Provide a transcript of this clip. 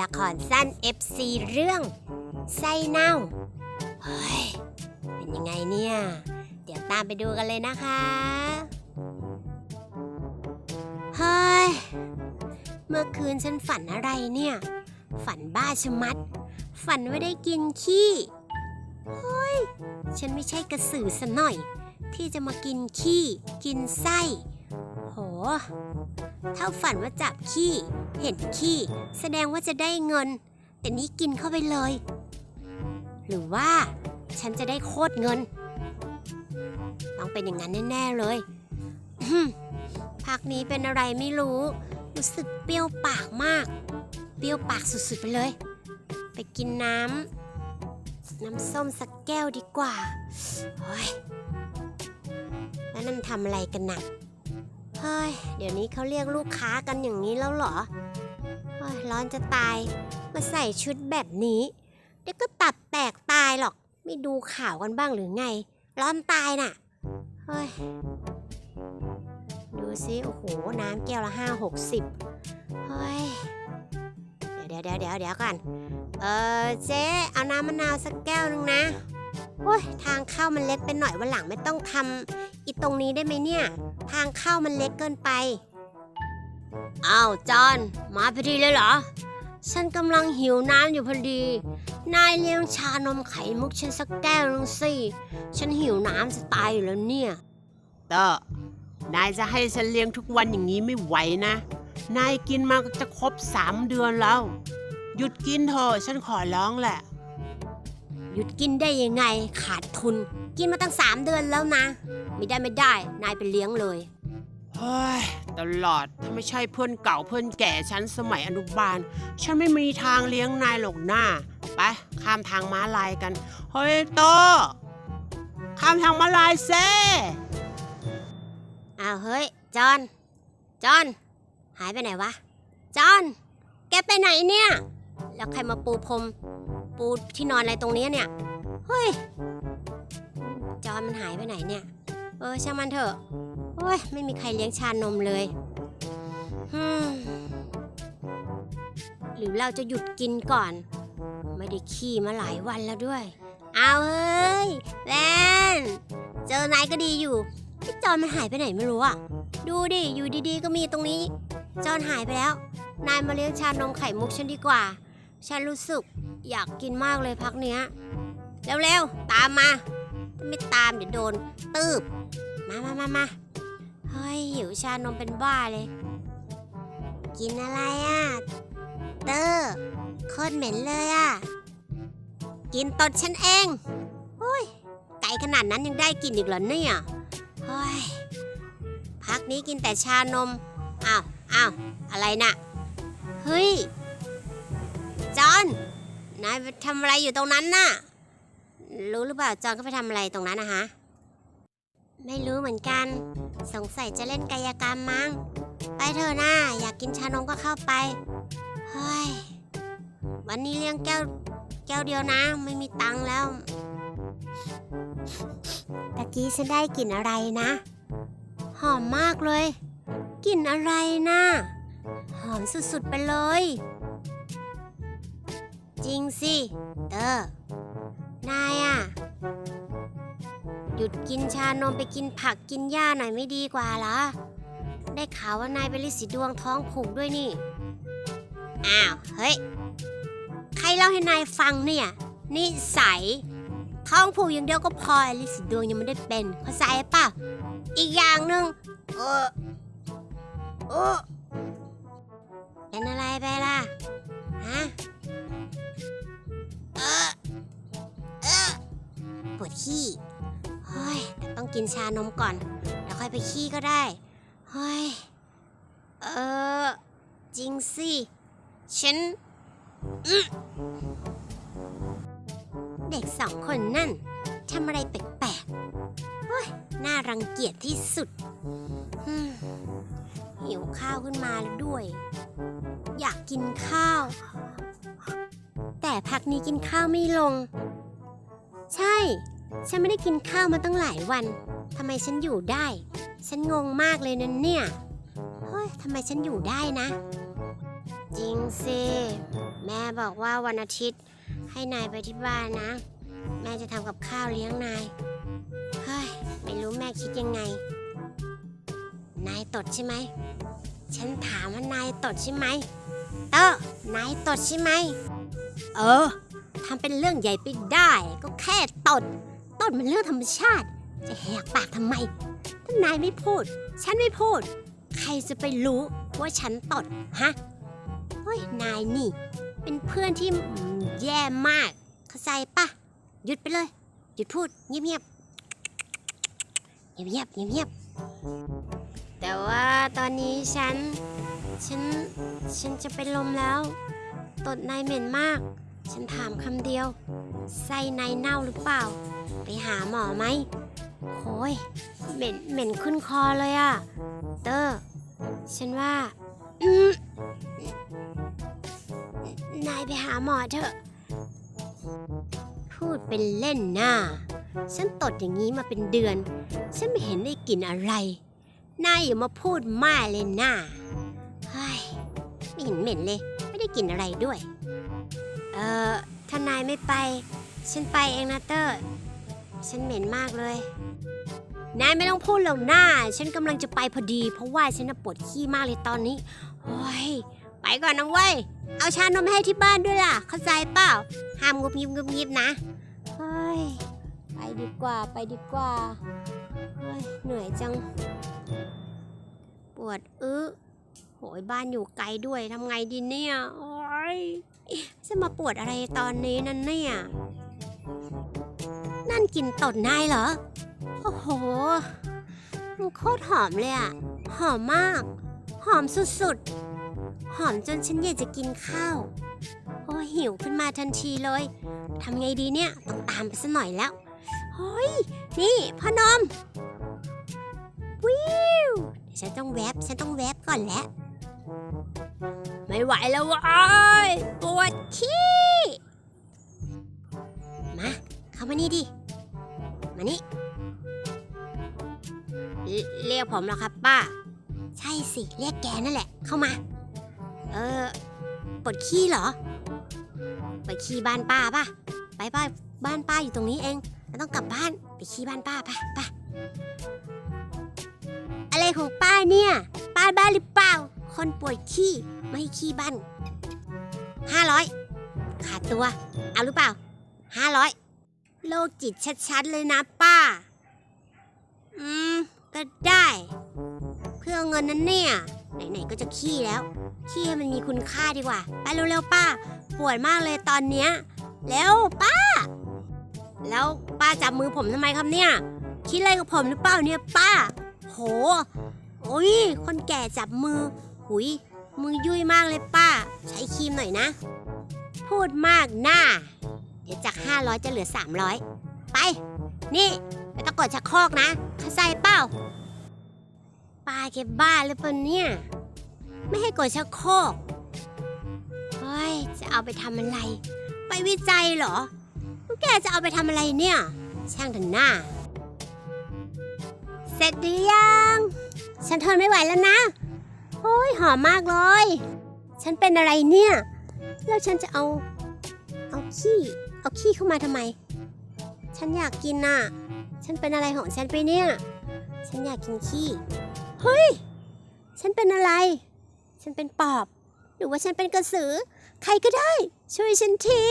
ละครสั้น FC เรื่อง ไส้เน่า เฮ้ย เป็นยังไงเนี่ย เดี๋ยวตามไปดูกันเลยนะคะ เฮ้ย เมื่อคืนฉันฝันอะไรเนี่ย ฝันบ้าชะมัด ฝันว่าได้กินขี้ เฮ้ย ฉันไม่ใช่กระสือสะหน่อย ที่จะมากินขี้ กินไส้ โห ถ้าฝันว่าจับขี้ เห็นขี้ แสดงว่าจะได้เงิน แต่นี้กินเข้าไปเลย หรือว่า ฉันจะได้โคตรเงิน ต้องเป็นอย่างนั้นแน่ ๆ เลยพักนี้เป็นอะไรไม่รู้ รู้สึกเปรี้ยวปากมาก เปรี้ยวปากสุด ๆ ไปเลย ไปกินน้ำน้ำส้มสักแก้วดีกว่าเฮ้ยแล้วนั่นทำอะไรกันน่ะ เฮ้ย เดี๋ยวนี้เขาเรียกลูกค้ากันอย่างนี้แล้วเหรอเฮ้ยร้อนจะตาย มาใส่ชุดแบบนี้ เดี๋ยวก็ตัดแตกตายหรอก ไม่ดูข่าวกันบ้างหรือไง ร้อนตายน่ะ เฮ้ย ดูสิโอ้โห น้ำแก้วละห้าหกสิบเฮ้ย เดี๋ยวเดี๋ยวเดี๋ยวเดี๋ยวก่อน เออเจ๊เอาน้ำมะนาวสักแก้วนึงนะโอ้ยทางเข้ามันเล็กไปหน่อยวันหลังไม่ต้องทำอีตรงนี้ได้ไหมเนี่ย ทางเข้ามันเล็กเกินไป อ้าวจอน มาพอดีเลยเหรอ ฉันกำลังหิวน้ำอยู่พอดี นายเลี้ยงชานมไข่มุกฉันสักแก้วนึงสิ ฉันหิวน้ำจะตายอยู่แล้วเนี่ยเตอร์นายจะให้ฉันเลี้ยงทุกวันอย่างนี้ไม่ไหวนะ นายกินมาจะครบสามเดือนแล้ว หยุดกินเถอะฉันขอร้องแหละ หยุดกินได้ยังไงขาดทุน กินมาตั้งสามเดือนแล้วนะ ไม่ได้ไม่ได้ นายไปเลี้ยงเลย เฮ้ย ตลอด ถ้าไม่ใช่เพื่อนเก่าเพื่อนแก่ฉันสมัยอนุบาล ฉันไม่มีทางเลี้ยงนายหรอกหน้า ไป ข้ามทางม้าลายกัน เฮ้ยโต ข้ามทางม้าลายเซ่อ้าวเฮ้ย จอน จอน หายไปไหนวะ จอน แกไปไหนเนี่ย แล้วใครมาปูพรมปูที่นอนอะไรตรงเนี้ยเนี่ย เฮ้ย จอนมันหายไปไหนเนี่ย เออช่างมันเถอะ โอ้ย ไม่มีใครเลี้ยงชานมเลยฮึหรือเราจะหยุดกินก่อน ไม่ได้ขี้มาหลายวันแล้วด้วย เอาเฮ้ยแวนเจอนายก็ดีอยู่พี่จอนมันหายไปไหนไม่รู้อะดูดิ อยู่ดีๆ ก็มีตรงนี้ จอนหายไปแล้ว นายมาเลี้ยงชานมไข่มุกฉันดีกว่า ฉันรู้สึกอยากกินมากเลยพักเนี้ย เร็วๆ ตามมา ไม่ตามเดี๋ยวโดนตืบมามามามาเฮ้ยหิวชานมเป็นบ้าเลย กินอะไรอะ เตอร์โคตรเหม็นเลยอะ กินตดฉันเองโอ้ยไก่ขนาดนั้นยังได้กินอีกเหรอเนี่ยเฮ้ยพักนี้กินแต่ชานมอ้าวอ้าวอะไรน่ะเฮ้ย จอน นายทำอะไรอยู่ตรงนั้นน่ะ รู้หรือเปล่าจอนก็ไปทำอะไรตรงนั้นนะฮะไม่รู้เหมือนกัน สงสัยจะเล่นกายกรรมมั้ง ไปเถอะนะอยากกินชานมก็เข้าไปเฮ้ยวันนี้เลี้ยงแก้วแก้วเดียวนะ ไม่มีตังค์แล้วตะกี้ฉันได้กลิ่นอะไรนะ หอมมากเลยกลิ่นอะไรนะหอมสุดๆไปเลย จริงสิ เตอร์ นายอะหยุดกินชานมไปกินผักกินหญ้าหน่อยไม่ดีกว่าเหรอ ได้ข่าวว่านายเป็นฤทธิ์สีดวงท้องผูกด้วยนี่ อ้าว เฮ้ย ใครเล่าให้นายฟังเนี่ย นิสัย ท้องผูกอย่างเดียวก็พออลิสดวงยังไม่ได้เป็นเข้าใจป่ะ อีกอย่างหนึ่งเออเออเป็นอะไรไปล่ะ ขี้เฮ้ยแต่ต้องกินชานมก่อน แล้วค่อยไปขี้ก็ได้เฮ้ยเออจริงสิฉันเด็กสองคนนั่นทำอะไรแปลกๆเฮ้ยน่ารังเกียจที่สุดหิวข้าวขึ้นมาแล้วด้วย อยากกินข้าว แต่พักนี้กินข้าวไม่ลง ใช่ ฉันไม่ได้กินข้าวมาตั้งหลายวันทำไมฉันอยู่ได้ ฉันงงมากเลยนะเนี่ย เฮ้ยทำไมฉันอยู่ได้นะ จริงสิ แม่บอกว่าวันอาทิตย์ ให้นายไปที่บ้านนะ แม่จะทำกับข้าวเลี้ยงนาย เฮ้ย ไม่รู้แม่คิดยังไง นายตดใช่ไหม ฉันถามว่านายตดใช่ไหมเตอนายตดใช่ไหม เออทำเป็นเรื่องใหญ่ไปได้ ก็แค่ตด ตดมันเรื่องธรรมชาติ จะแหกปากทำไมถ้านายไม่พูด ฉันไม่พูด ใครจะไปรู้ว่าฉันตดฮะเฮ้ยนายนี่ เป็นเพื่อนที่แย่มาก เข้าใจปะหยุดไปเลย หยุดพูดเงียบเงียบเงียบเงียบเงียบๆแต่ว่าตอนนี้ฉัน ฉัน ฉันจะเป็นลมแล้ว ตดนายเหม็นมาก ฉันถามคำเดียว ไส้นายเน่าหรือเปล่า ไปหาหมอไหมโอ้ยเหม็นเหม็นขึ้นคอเลยอะเตอร์ฉันว่าอืนายไปหาหมอเถอะ พูดเป็นเล่นหน้าฉันตดอย่างนี้มาเป็นเดือน ฉันไม่เห็นได้กลิ่นอะไร นายอย่ามาพูดมากเลยหน้าเฮ้ยไม่เห็นเหม็นเลย ไม่ได้กลิ่นอะไรด้วย เออถ้านายไม่ไป ฉันไปเองนะเตอร์ ฉันเหม็นมากเลย นายไม่ต้องพูดหรอกหน้า ฉันกำลังจะไปพอดี เพราะว่าฉันน่ะปวดขี้มากเลยตอนนี้โอ้ยไปก่อนนะเว้ย เอาชานมให้ที่บ้านด้วยล่ะ เข้าใจเปล่า ห้ามงุบยิบงุบยิบนะเฮ้ยไปดีกว่าไปดีกว่าเฮ้ยเหนื่อยจัง ปวดอึโหยบ้านอยู่ไกลด้วยทำไงดีเนี่ย โอ้ย จะมาปวดอะไรตอนนี้นั่นเนี่ย นั่นกลินตดนายเหรอ โอ้โห มันโคตรหอมเลยอะหอมมาก หอมสุดๆ หอมจนฉันอยากจะกินข้าว โอ้หิวขึ้นมาทันทีเลย ทำไงดีเนี่ย ต้องตามไปสักหน่อยแล้วเฮ้ย นี่พ่อนม วิวเดี๋ยวฉันต้องแวบฉันต้องแวบก่อนแหละ ไม่ไหวแล้วเว้ยปวดขี้ มา เข้ามานี่ดิ มานี่ เรียกผมเหรอครับป้า ใช่สิ เรียกแกนั่นแหละ เข้ามา เออปวดขี้เหรอไปขี้บ้านป้าป่ะ ไปป้าบ้านป้าอยู่ตรงนี้เองไม่ต้องกลับบ้านไปขี้บ้านป้าไปไปอะไรของป้าเนี่ย ป้าบ้าหรือเปล่า คนปวดขี้ ไม่ขี้บ้านห้าร้อยขาดตัว เอาหรือเปล่าห้าร้อยโลกจิตชัดๆเลยนะป้า อืม ก็ได้ เพื่อเงินนั้นเนี่ย ไหนๆก็จะขี้แล้ว ขี้ให้มันมีคุณค่าดีกว่า ไปเร็วๆป้า ปวดมากเลยตอนเนี้ยแล้วป้า แล้วป้าจับมือผมทำไมครับเนี่ย คิดอะไรกับผมหรือเปล่าเนี่ยป้า โห โอ้ย คนแก่จับมือ หุย มือยุ่ยมากเลยป้า ใช้ครีมหน่อยนะ พูดมากหน้า เดี๋ยวจาก 500 จะเหลือ 300 ไป นี่ไม่ต้องกดชักโครกนะเข้าใจเปล่าป้าแกบ้าหรือเปล่าเนี่ย ไม่ให้กดชักโครกเฮ้ย จะเอาไปทำอะไร ไปวิจัยเหรอแล้วแกจะเอาไปทำอะไรเนี่ย ช่างเถอะหน้า เสร็จหรือยัง ฉันทนไม่ไหวแล้วนะ โอ้ยหอมมากเลย ฉันเป็นอะไรเนี่ย แล้วฉันจะเอา เอาขี้ เอาขี้เข้ามาทำไม ฉันอยากกินน่ะ ฉันเป็นอะไรของฉันไปเนี่ย ฉันอยากกินขี้ เฮ้ย ฉันเป็นอะไร ฉันเป็นปอบ หรือว่าฉันเป็นกระสือ ใครก็ได้ ช่วยฉันที